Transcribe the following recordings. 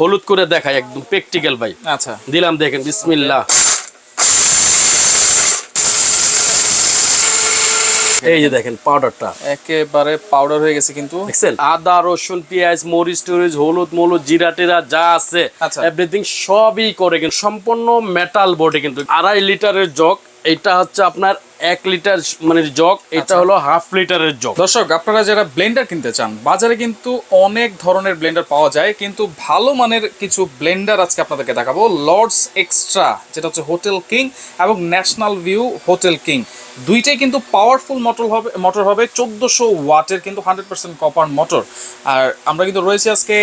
হলুদ করে দেখাই একদম প্র্যাকটিক্যাল ভাই। আচ্ছা। দিলাম দেখেন বিসমিল্লাহ। এই যে দেখেন পাউডারটা একেবারে পাউডার হয়ে গেছে কিন্তু। আদা রসুন পেঁয়াজ মরিচ টরিচ হলুদ মলুদ জিরা টেরা যা আছে আচ্ছা। এভরিথিং সবই করে কিন্তু সম্পূর্ণ মেটাল বোর্ডে কিন্তু। আড়াই লিটারের জগ এটা হচ্ছে আপনার এক লিটার মানে জগ এটা আচ্ছা। হলো হাফ লিটারের জগ। দর্শক আপনারা যারা ব্লেন্ডার কিনতে চান বাজারে কিন্তু অনেক ধরনের ব্লেন্ডার পাওয়া যায় কিন্তু ভালো মানের কিছু ব্লেন্ডার আজকে আপনাদেরকে দেখাবো। লর্ডস এক্সট্রা যেটা হচ্ছে হোটেল কিং এবং ন্যাশনাল ভিউ হোটেল কিং দুইটাই কিন্তু পাওয়ারফুল মোটর হবে মোটর হবে চোদ্দোশো ওয়াটের কিন্তু হান্ড্রেড পার্সেন্ট কপার মোটর আর আমরা কিন্তু রয়েছি আজকে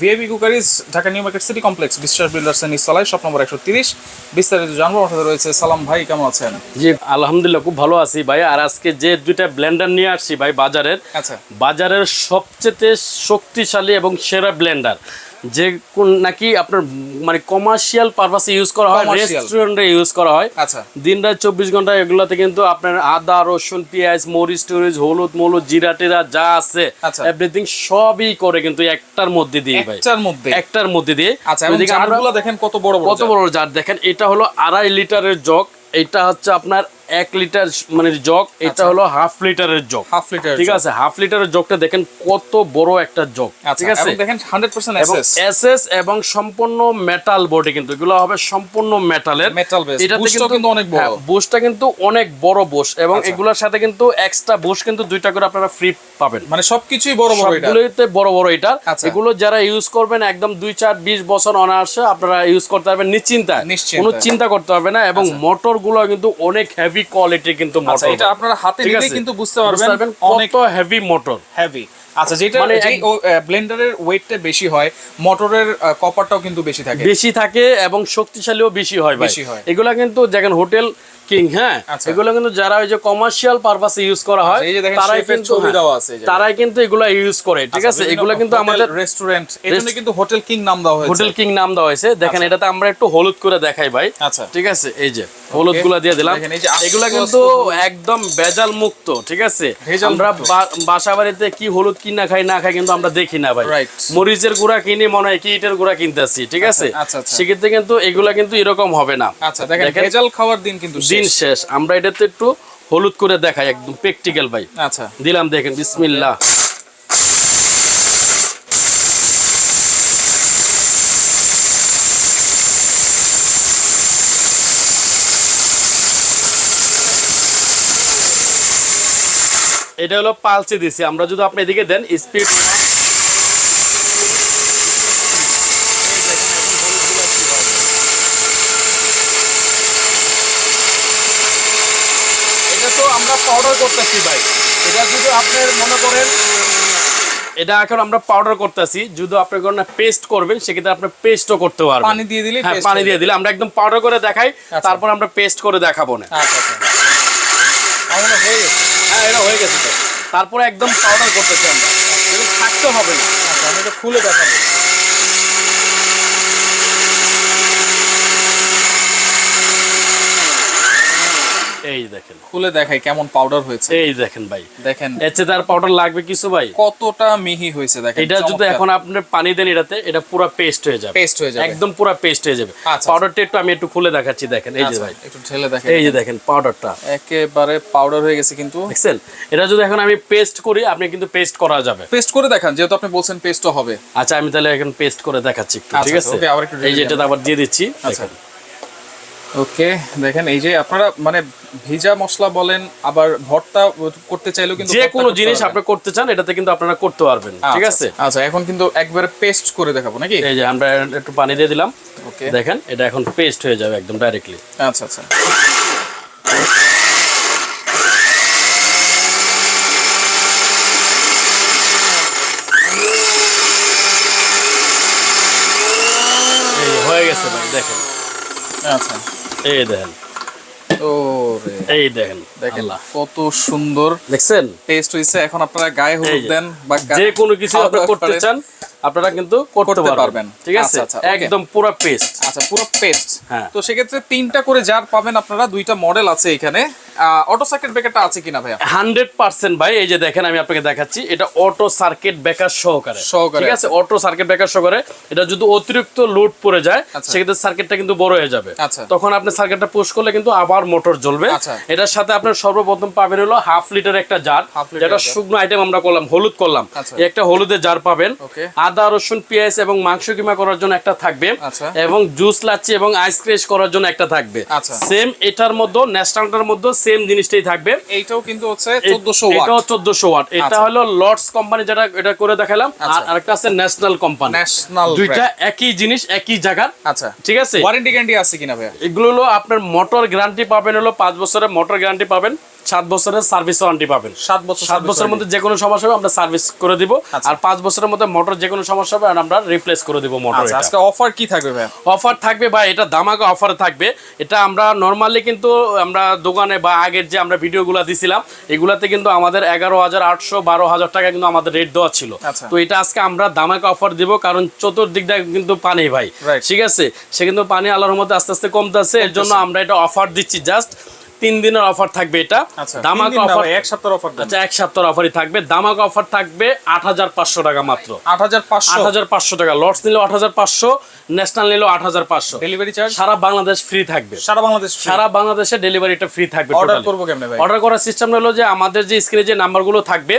VIP cookeries Dhaka new market city complex Biswas builders and ইস্তলায় shop number একশো তিরিশ। বিস্তারিত জানব আমার সাথে রয়েছে সালাম ভাই কেমন আছেন? জি আলহামদুলিল্লাহ খুব ভালো আছি ভাই। আর আজকে যে দুইটা ব্লেন্ডার নিয়ে আসছি ভাই বাজারের আচ্ছা। বাজারের সবচেয়ে শক্তিশালী এবং সেরা ব্লেন্ডার যে কোন নাকি আপনার মানে কমার্শিয়াল পারপাসে ইউজ করা হয় রেস্টুরেন্টে ইউজ করা হয়। আচ্ছা। দিন রাত চব্বিশ ঘণ্টা এগুলোতে কিন্তু আপনার আদা রসুন পেঁয়াজ মরিচ টরিচ হলুদ মলুদ জিরা টেরা যা আছে আচ্ছা। এভরিথিং সবই করে কিন্তু একটার মধ্যে দিয়ে ভাই। একটার মধ্যে? একটার মধ্যে দিয়ে। আচ্ছা দেখেন কত বড় বড় কত বড় জার। দেখেন এটা হলো আড়াই লিটারের জগ। এটা হচ্ছে আপনার এক লিটার মানে জগ এটা আচ্ছা। হলো হাফ লিটারের জগ। হাফ লিটার ঠিক আছে? হাফ লিটারের জগটা দেখেন কত বড় একটা জগ। আচ্ছা ঠিক আছে? এবং দেখেন 100% এবং এসএস এসএস এবং সম্পূর্ণ মেটাল বোর্ডে কিন্তু এগুলো হবে সম্পূর্ণ মেটালের মেটাল বেস এটাতে বুস্টও কিন্তু অনেক বড়। বুশটা কিন্তু অনেক বড় বুশ এবং আচ্ছা। এগুলোর সাথে কিন্তু এক্সট্রা বুশ কিন্তু দুইটা করে আপনারা ফ্রি পাবেন। মানে সবকিছুই বড় বড় এটা। সবগুলোতে বড় বড় এটা। এগুলো যারা ইউজ করবেন একদম দুই চার বিশ বছর অনায়াসে আপনারা ইউজ করতে পারবেন। নিশ্চিন্তায়। কোনো চিন্তা করতে হবে না এবং মোটরগুলো কিন্তু অনেক হেভি কোয়ালিটির কিন্তু আচ্ছা মোটর এটা আপনারা হাতে নিলে কিন্তু বুঝতে পারবেন কত হেভি মোটর হেভি আচ্ছা যেটা মানে ব্লেন্ডারের ওয়েটটা বেশি হয় মোটরের কপারটাও কিন্তু বেশি থাকে। বেশি থাকে এবং শক্তিশালীও বেশি হয় বেশি হয়। এগুলা কিন্তু দেখেন হোটেল কিং হ্যাঁ? আচ্ছা। এগুলো কিন্তু যারা ওই যে কমার্শিয়াল পারপাসে ইউজ করা হয় আচ্ছা, তারাই কিন্তু হ্যাঁ, আছে তারাই কিন্তু এগুলা ইউজ করে ঠিক আছে? এগুলা কিন্তু আমাদের রেস্টুরেন্ট এজন্য কিন্তু হোটেল কিং নাম দেওয়া হয়েছে। হোটেল কিং নাম দেওয়া হয়েছে। দেখেন এটাতে আমরা একটু হলুদ করে দেখাই ভাই। আচ্ছা। ঠিক আছে? এই যে হলুদগুলা দিয়ে দিলাম। এগুলা কিন্তু একদম ভেজাল মুক্ত ঠিক আছে? আমরা বাসা বাড়িতে কি হলুদ কিনা খাই না খাই কিন্তু আমরা দেখি না ভাই. মরিচের গুঁড়া কিনে মনে হয় কি ইটের গুঁড়া কিনতেছি ঠিক আছে? আচ্ছা, আচ্ছা। সেক্ষেত্রে কিন্তু এগুলা কিন্তু এরকম হবে না। আচ্ছা দেখেন ভেজাল খাওয়ার দিন কিন্তু দিন শেষ। শেষ আমরা এটাতে একটু হলুদ করে দেখাই একদম প্র্যাকটিক্যাল ভাই। আচ্ছা। দিলাম দেখেন বিসমিল্লাহ। এটা হলো পালসে দিছি। আমরা যদি আপনি এদিকে দেন স্পিড এটা তো আমরা পাউডার করতেছি ভাই। এটা যদি আপনার মনে করেন এটা এখন আমরা পাউডার করতেছি। যদি আপনি কোনো পেস্ট করবেন সেক্ষেত্রে আপনি পেস্টও করতে পারবেন। পানি দিয়ে দিলে হ্যাঁ পানি দিয়ে দিলে। আমরা একদম পাউডার করে দেখাই আচ্ছা। তারপর আমরা পেস্ট করে দেখাবো না। আচ্ছা আচ্ছা। হয়ে গেছে। হ্যাঁ এটা হয়ে গেছে তো। তারপরে একদম পাউডার করতেছি আমরা। থাকতে হবে না। আচ্ছা আমি এটা খুলে দেখাবো। এই দেখেন। খুলে দেখাই কেমন পাউডার হয়েছে। এই দেখেন ভাই। দেখেন। পাউডার লাগবে কিছু ভাই? কতটা মিহি হয়েছে দেখেন এটা যদি এখন আপনি পানি দেন এটাতে এটা পুরো পেস্ট হয়ে যাবে। পেস্ট হয়ে যাবে। একদম পুরো পেস্ট হয়ে যাবে। আচ্ছা, পাউডারটা একটু আমি একটু খুলে দেখাচ্ছি দেখেন। এই যে আচ্ছা, ভাই। একটু ঢেলে দেখেন। এই যে দেখেন পাউডারটা একেবারে পাউডার হয়ে গেছে কিন্তু। দেখছেন? এটা যদি এখন আমি পেস্ট করি আপনি কিন্তু পেস্ট করা যাবে। পেস্ট করে দেখান যেহেতু আপনি বলছেন পেস্টও হবে। আচ্ছা আমি তাহলে এখন পেস্ট করে দেখাচ্ছি আচ্ছা, ঠিক আচ্ছা, আছে? এই যে এটা আবার দিয়ে দিচ্ছি আচ্ছা। ওকে দেখেন এই যে আপনারা মানে ভিজা মশলা বলেন আবার ভর্তা করতে চাইলেও কিন্তু যে কোনো জিনিস আপনি করতে চান এটাতে কিন্তু আপনারা করতে পারবেন ঠিক আছে? আচ্ছা, আচ্ছা এখন কিন্তু একবারে পেস্ট করে দেখাবো নাকি? এই যে আমরা একটু পানি দিয়ে দিলাম। ওকে। দেখেন এটা এখন পেস্ট হয়ে যাবে একদম ডাইরেক্টলি আচ্ছা আচ্ছা হয়ে গেছে ভাই দেখেন আচ্ছা। এই দেখেন। ওরে। এই দেখেন দেখেন কত সুন্দর দেখছেন? টেস্ট হইছে। এখন আপনারা গায়ে হলুদ। দেন বা যে কোনো কিছু আপনি করতে চান আপনারা কিন্তু করতে পারবেন। ঠিক আছে? আচ্ছা, আচ্ছা. একদম পুরো পেস্ট আচ্ছা পুরো পেস্ট হ্যাঁ। তো সেক্ষেত্রে তিনটা করে জার পাবেন আপনারা দুইটা মডেল আছে এখানে। অটো সার্কিট ব্রেকারটা আছে কিনা ভাইয়া? হান্ড্রেড পার্সেন্ট ভাই এই যে দেখেন আমি আপনাকে দেখাচ্ছি এটা অটো সার্কিট ব্রেকার সহকারে। সহকারে ঠিক আছে? অটো সার্কিট ব্রেকার সহকারে। এটা যদি অতিরিক্ত লোড পড়ে যায় আচ্ছা। সেক্ষেত্রে সার্কিটটা কিন্তু বড় হয়ে যাবে। তখন আপনি সার্কিটটা পুশ করলে কিন্তু আবার মোটর জ্বলবে। এটার সাথে আপনার সর্বপ্রথম পাবেন হলো হাফ লিটার একটা জার যেটা শুকনো আইটেম আমরা করলাম হলুদ করলাম। একটা হলুদের জার পাবেন। Okay. আদা রসুন পেঁয়াজ এবং মাংস কিমা করার জন্য একটা থাকবে। আচ্ছা। এবং জুস লাচ্ছি এবং আইস ক্রেশ করার জন্য একটা থাকবে। আচ্ছা। সেম এটার মধ্যে ন্যাশনালটার মধ্যে সেম জিনিসটাই থাকবে। এইটাও কিন্তু হচ্ছে এ- চোদ্দশো ওয়াট। এটাও চোদ্দশো ওয়াট। এটা আচ্ছা। হলো লর্ডস কোম্পানি যেটা এটা করে দেখালাম। আর আচ্ছা। আরেকটা আছে ন্যাশনাল কোম্পানি ন্যাশনাল দুইটা একই জিনিস একই জায়গার। আচ্ছা। ঠিক আছে? ওয়ারেন্টি গ্যারান্টি আছে কিনা ভাইয়া? এগুলো হলো আপনার মোটর গ্যারান্টি পাবেন হলো পাঁচ বছরের মোটর গ্যারান্টি পাবেন সাত বছরের সার্ভিস ওয়ারেন্টি পাবেন। সাত বছর সাত বছরের মধ্যে যে কোনো সমস্যা হবে আমরা সার্ভিস করে দিব। আচ্ছা। আর পাঁচ বছরের মধ্যে মোটর যে কোনো সমস্যা হবে আর আমরা রিপ্লেস করে দিব মোটর আচ্ছা আজকে অফার কি থাকবে ভাইয়া অফার থাকবে বা এটা দামাকা অফার থাকবে। এটা আমরা নর্মালি কিন্তু আমরা দোকানে বা আগের যে আমরা ভিডিওগুলো দিছিলাম এগুলাতে কিন্তু আমাদের এগারো হাজার আটশো বারো হাজার টাকা কিন্তু আমাদের রেট দেওয়া ছিল। আচ্ছা। তো এটা আজকে আমরা দামাকা অফার দিব কারণ চতুর্দিক দিয়ে কিন্তু পানি ভাই। ঠিক আছে? সে কিন্তু পানি আল্লাহর মধ্যে আস্তে আস্তে কমতেছে এর জন্য আমরা এটা অফার দিচ্ছি জাস্ট তিন দিনের অফার থাকবে এটা। আচ্ছা দামাকা অফার এক সপ্তাহের অফার আচ্ছা এক সপ্তাহের অফারই থাকবে। দামাক অফার থাকবে আট হাজার পাঁচশো টাকা মাত্র। আট হাজার পাঁচশো? আট হাজার পাঁচশো টাকা। লটস নিলেও আট হাজার পাঁচশো ন্যাশনাল নিলেও আট হাজার পাঁচশো। ডেলিভারি চার্জ সারা বাংলাদেশ ফ্রি থাকবে। সারা বাংলাদেশ সারা বাংলাদেশে ডেলিভারিটা ফ্রি থাকবে অর্ডার করব কেমন ভাই? অর্ডার করার সিস্টেম হলো যে আমাদের যে স্ক্রিনে যে নাম্বারগুলো থাকবে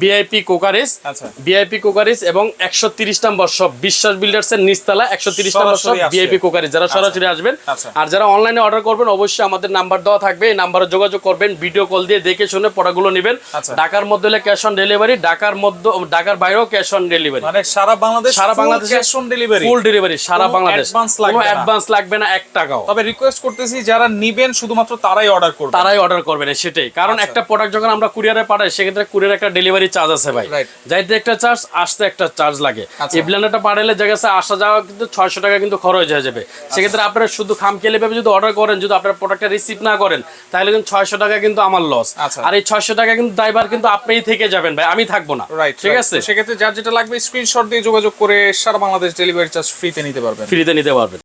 বিআইপি কোকারিস আচ্ছা। বিআইপি কোকারিস এবং একশো তিরিশ নম্বর সব বিশ্বাস বিল্ডার্স এর নিচতলা একশো তিরিশ নম্বর সব। VIP cookeries. যারা সরাসরি আসবেন আচ্ছা। আর যারা অনলাইনে অর্ডার করবেন অবশ্যই আমাদের নাম্বার দেওয়া থাকবে। এই নাম্বারে যোগাযোগ করবেন ভিডিও কল দিয়ে দেখে শুনে প্রোডাক্টগুলো নেবেন। আচ্ছা। ঢাকার মধ্যে হলে ক্যাশ অন ডেলিভারি ঢাকার মধ্যে ঢাকার বাইরেও ক্যাশ অন ডেলিভারি মানে সারা বাংলাদেশ সারা Bangladesh cash on delivery full delivery সারা বাংলাদেশ। কোনো না। অ্যাডভান্স লাগবে না এক টাকাও। তবে রিকোয়েস্ট করতেছি যারা নিবেন শুধুমাত্র তারাই অর্ডার করবে তারাই অর্ডার করবেন সেটাই। কারণ আচ্ছা। একটা প্রোডাক্ট যখন আমরা কুরিয়ারে পাঠাই সেক্ষেত্রে কুরিয়ার একটা ডেলিভারি চার্জ আছে ভাই। যাইতে একটা চার্জ আসতে একটা চার্জ লাগে। আচ্ছা। এই ব্লেন্ডারটা পাঠালে জায়গা আসা যাওয়া কিন্তু ছয়শো টাকা কিন্তু খরচ হয়ে যাবে। সেক্ষেত্রে আপনারা শুধু খামখেলে ভাবে যদি অর্ডার করেন যদি আপনার প্রোডাক্টটা রিসিভ না করেন তাহলে কিন্তু ছয়শো টাকা কিন্তু আমার লস আচ্ছা। আর এই ছয়শো টাকা কিন্তু ড্রাইভার কিন্তু আপনিই থেকে যাবেন ভাই আমি থাকব না। ঠিক আছে? সেক্ষেত্রে যার যেটা লাগবে স্ক্রিনশট দিয়ে যোগাযোগ করে সারা বাংলাদেশ ডেলিভারি চার্জ ফ্রিতে নিতে পারবেন। ফ্রিতে নিতে পারবেন।